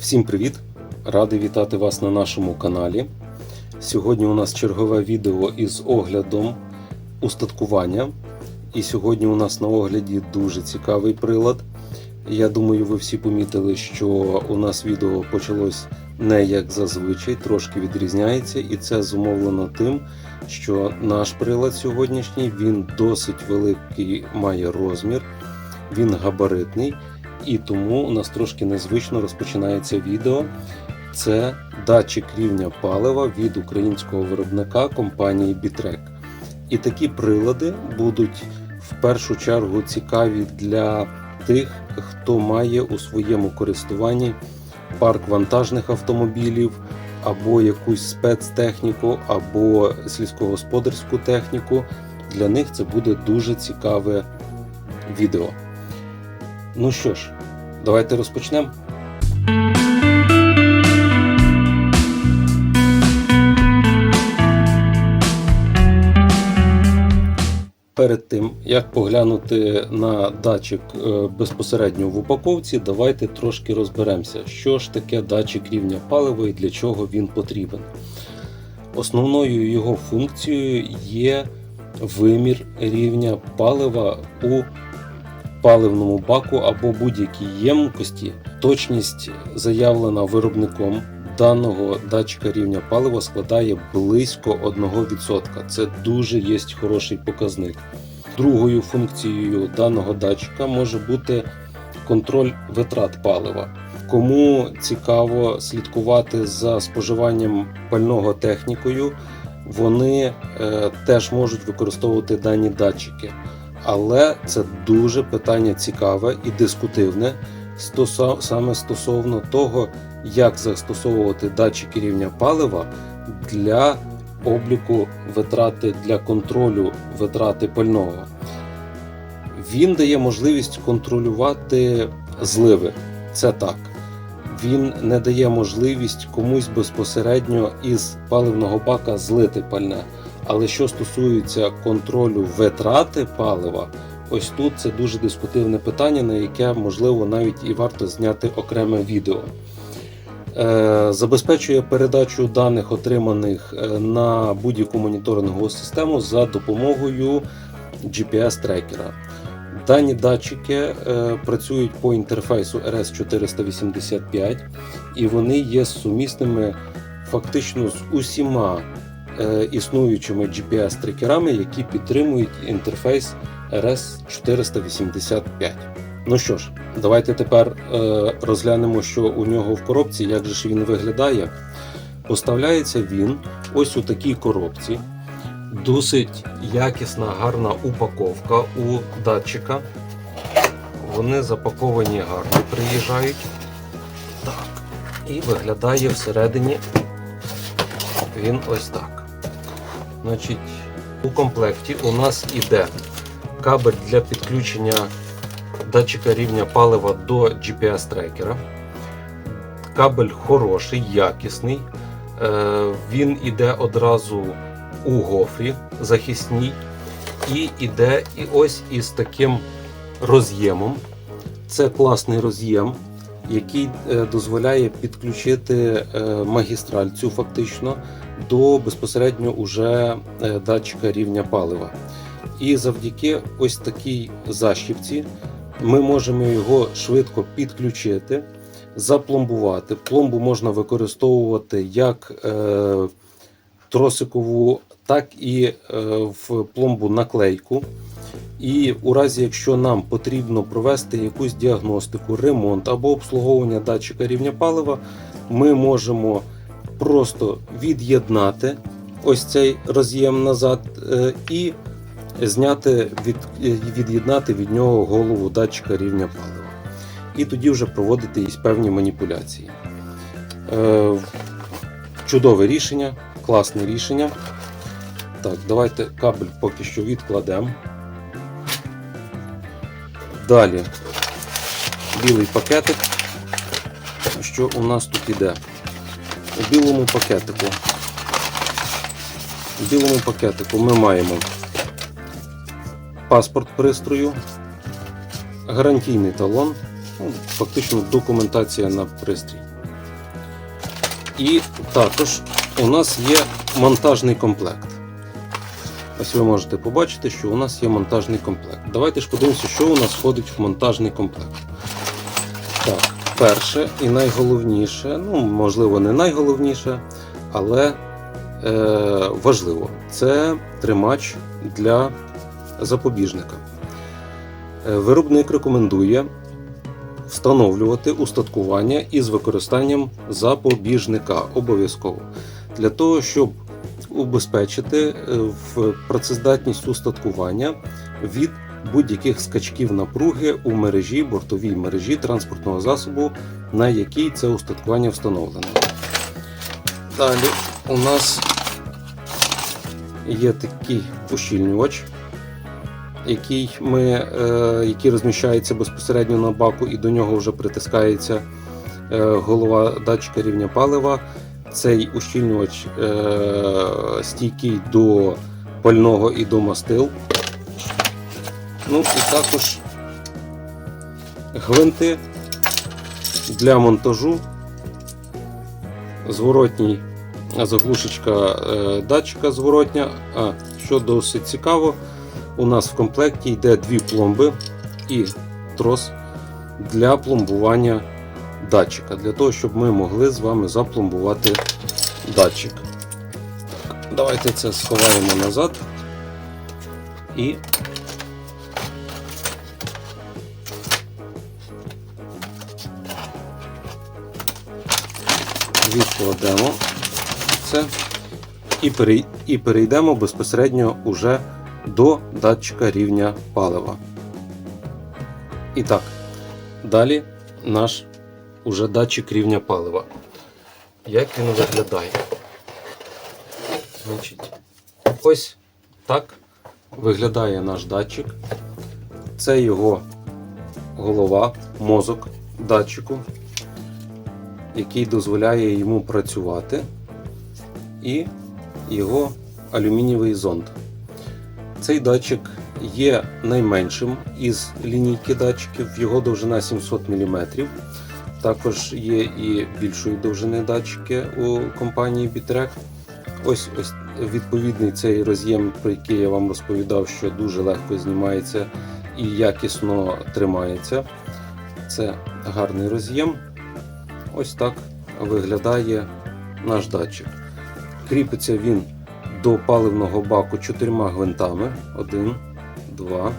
Всім привіт! Радий вітати вас на нашому каналі. Сьогодні у нас чергове відео із оглядом устаткування. І сьогодні у нас на огляді дуже цікавий прилад. Я думаю, ви всі помітили, що у нас відео почалось не як зазвичай, трошки відрізняється, і це зумовлено тим, що наш прилад сьогоднішній він досить великий має розмір, він габаритний, і тому у нас трошки незвично розпочинається відео. Це датчик рівня палива від українського виробника компанії Bitrek. І такі прилади будуть в першу чергу цікаві для тих, хто має у своєму користуванні парк вантажних автомобілів, або якусь спецтехніку, або сільськогосподарську техніку. Для них це буде дуже цікаве відео. Ну що ж, давайте розпочнемо. Перед тим, як поглянути на датчик е, безпосередньо в упаковці, давайте трошки розберемося, що ж таке датчик рівня палива і для чого він потрібен. Основною його функцією є вимір рівня палива у паливному баку або будь-якій ємкості. Точність заявлена виробником даного датчика рівня палива складає близько 1%. Це дуже є хороший показник. Другою функцією даного датчика може бути контроль витрат палива. Кому цікаво слідкувати за споживанням пального технікою, вони е, теж можуть використовувати дані датчики. Але це дуже питання цікаве і дискутивне саме стосовно того, як застосовувати датчики рівня палива для обліку витрати для контролю витрати пального. Він дає можливість контролювати зливи. Це так. Він не дає можливість комусь безпосередньо із паливного бака злити пальне. Але що стосується контролю витрати палива, ось тут це дуже дискутивне питання, на яке можливо навіть і варто зняти окреме відео. Е, Забезпечує передачу даних, отриманих е, на будь-яку моніторингову систему за допомогою GPS-трекера. Дані датчики е, працюють по інтерфейсу RS485 і вони є сумісними фактично з усіма існуючими GPS-трекерами, які підтримують інтерфейс RS485. Ну що ж, давайте тепер е, розглянемо, що у нього в коробці, як же ж він виглядає. Поставляється він ось у такій коробці. Досить якісна, гарна упаковка у датчика. Вони запаковані гарно, приїжджають. Так. І виглядає всередині він ось так. Значить, у комплекті у нас іде кабель для підключення датчика рівня палива до GPS-трекера. Кабель хороший, якісний. Е, Він іде одразу у гофрі захисній. І іде і ось із таким роз'ємом. Це класний роз'єм, який е, дозволяє підключити е, магістраль цю фактично до безпосередньо уже е, датчика рівня палива. І завдяки ось такій защіпці ми можемо його швидко підключити, запломбувати. Пломбу можна використовувати як е, тросикову, так і е, в пломбу наклейку. І у разі, якщо нам потрібно провести якусь діагностику, ремонт або обслуговування датчика рівня палива, ми можемо просто від'єднати ось цей роз'єм назад е, і зняти від, е, від'єднати від нього голову датчика рівня палива. І тоді вже проводити якісь певні маніпуляції. Е, чудове рішення, класне рішення. Так, давайте кабель поки що відкладемо. Далі білий пакетик. Що у нас тут іде? У білому пакетику. У білому пакетику ми маємо паспорт пристрою, гарантійний талон, ну, фактично документація на пристрій. І також у нас є монтажний комплект. Ось ви можете побачити, що у нас є монтажний комплект. Давайте ж подивимося, що у нас входить в монтажний комплект. Перше і найголовніше, ну, можливо, не найголовніше, але е, важливо це тримач для запобіжника. Е, Виробник рекомендує встановлювати устаткування із використанням запобіжника обов'язково для того, щоб убезпечити е, в працездатність устаткування від будь-яких скачків напруги у мережі, бортовій мережі транспортного засобу, на якій це устаткування встановлено. Далі у нас є такий ущільнювач, який, ми, е, який розміщається безпосередньо на баку, і до нього вже притискається е, голова датчика рівня палива. Цей ущільнювач е, стійкий до пального і до мастил. Ну і також гвинти для монтажу, зворотній заглушечка е, датчика зворотня. А що досить цікаво, у нас в комплекті йде дві пломби і трос для пломбування датчика, для того, щоб ми могли з вами запломбувати датчик. Давайте це сховаємо назад і відкладемо це і перейдемо безпосередньо уже до датчика рівня палива. І так, далі наш уже датчик рівня палива. Як він виглядає? Значить, ось так виглядає наш датчик. Це його голова, мозок датчику, який дозволяє йому працювати, і його алюмінієвий зонд. Цей датчик є найменшим із лінійки датчиків, його довжина 700 мм. Також є і більшої довжини датчики у компанії Bitrec. Ось ось відповідний цей роз'єм, про який я вам розповідав, що дуже легко знімається і якісно тримається. Це гарний роз'єм. Ось так виглядає наш датчик. Кріпиться він до паливного баку чотирма гвинтами. Один, два,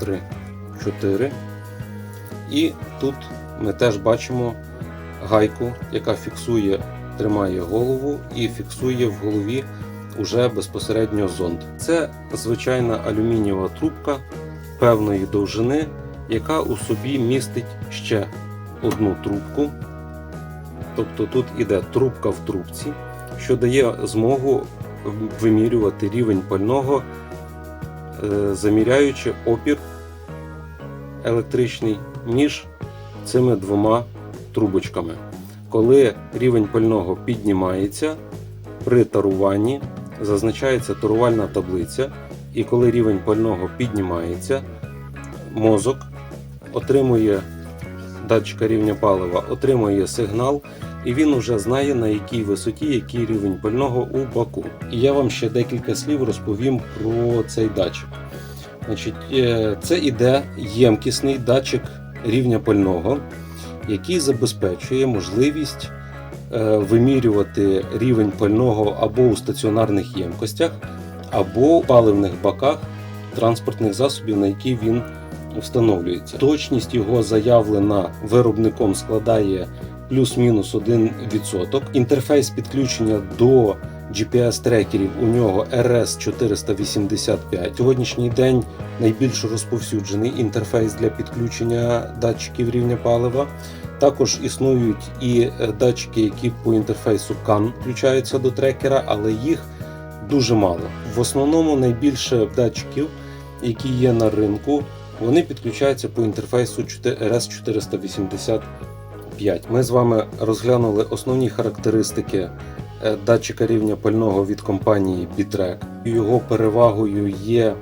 три, чотири. І тут ми теж бачимо гайку, яка фіксує, тримає голову і фіксує в голові уже безпосередньо зонд. Це звичайна алюмінієва трубка певної довжини, яка у собі містить ще одну трубку. Тобто тут іде трубка в трубці, що дає змогу вимірювати рівень пального, е, заміряючи опір електричний між цими двома трубочками. Коли рівень пального піднімається, при таруванні зазначається тарувальна таблиця, і коли рівень пального піднімається, мозок отримує датчика рівня палива, отримує сигнал, і він вже знає на якій висоті, який рівень пального у баку. І я вам ще декілька слів розповім про цей датчик. Значить, е, Це іде ємкісний датчик рівня пального, який забезпечує можливість е, вимірювати рівень пального або у стаціонарних ємкостях, або у паливних баках транспортних засобів, на які він встановлюється. Точність його заявлена виробником складає плюс-мінус 1%. Інтерфейс підключення до GPS-трекерів у нього RS485. Сьогоднішній день найбільш розповсюджений інтерфейс для підключення датчиків рівня палива. Також існують і е, датчики, які по інтерфейсу CAN включаються до трекера, але їх дуже мало. В основному найбільше датчиків, які є на ринку, вони підключаються по інтерфейсу RS485. Ми з вами розглянули основні характеристики е, датчика рівня пального від компанії Bitrec. Його перевагою є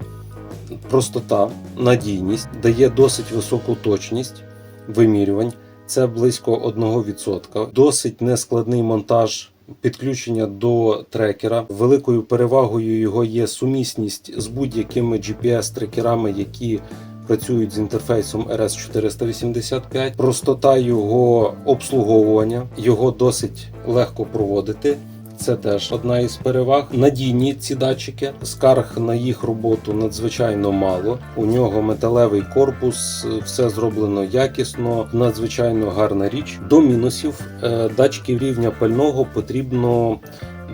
простота, надійність, дає досить високу точність вимірювань. це близько 1%. Досить нескладний монтаж. Підключення до трекера. Великою перевагою його є сумісність з будь-якими GPS-трекерами, які працюють з інтерфейсом RS485, простота його обслуговування, його досить легко проводити. Це теж одна із переваг. Надійні ці датчики. Скарг на їх роботу надзвичайно мало. У нього металевий корпус, все зроблено якісно, надзвичайно гарна річ. До мінусів е, датчиків рівня пального потрібно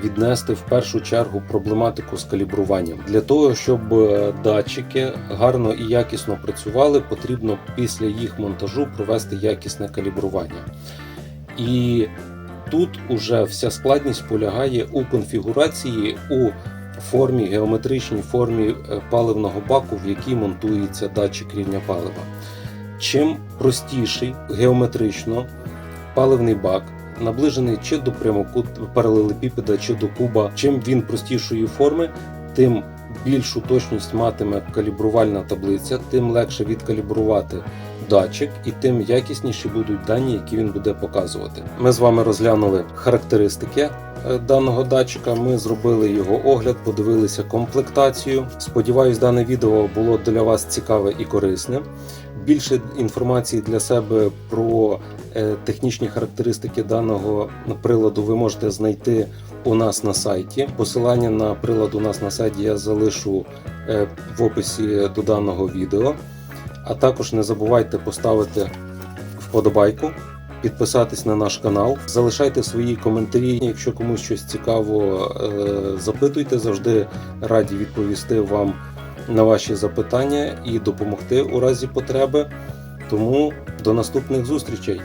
віднести в першу чергу проблематику з калібруванням. Для того, щоб е, датчики гарно і якісно працювали, потрібно після їх монтажу провести якісне калібрування. І тут уже вся складність полягає у конфігурації у формі, геометричній формі е, паливного баку, в якій монтується датчик рівня палива. Чим простіший геометрично паливний бак, наближений чи до прямокут паралелепіпеда, чи до куба, чим він простішої форми, тим більшу точність матиме калібрувальна таблиця, тим легше відкалібрувати датчик, і тим якісніші будуть дані, які він буде показувати. Ми з вами розглянули характеристики е, даного датчика. Ми зробили його огляд, подивилися комплектацію. Сподіваюсь, дане відео було для вас цікаве і корисне. Більше інформації для себе про е, технічні характеристики даного приладу ви можете знайти у нас на сайті. Посилання на прилад у нас на сайті я залишу е, в описі до даного відео. А також не забувайте поставити вподобайку, підписатись на наш канал, залишайте свої коментарі. Якщо комусь щось цікаво, е, запитуйте, завжди раді відповісти вам на ваші запитання і допомогти у разі потреби. Тому до наступних зустрічей.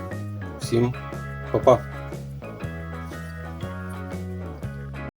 Всім па-па!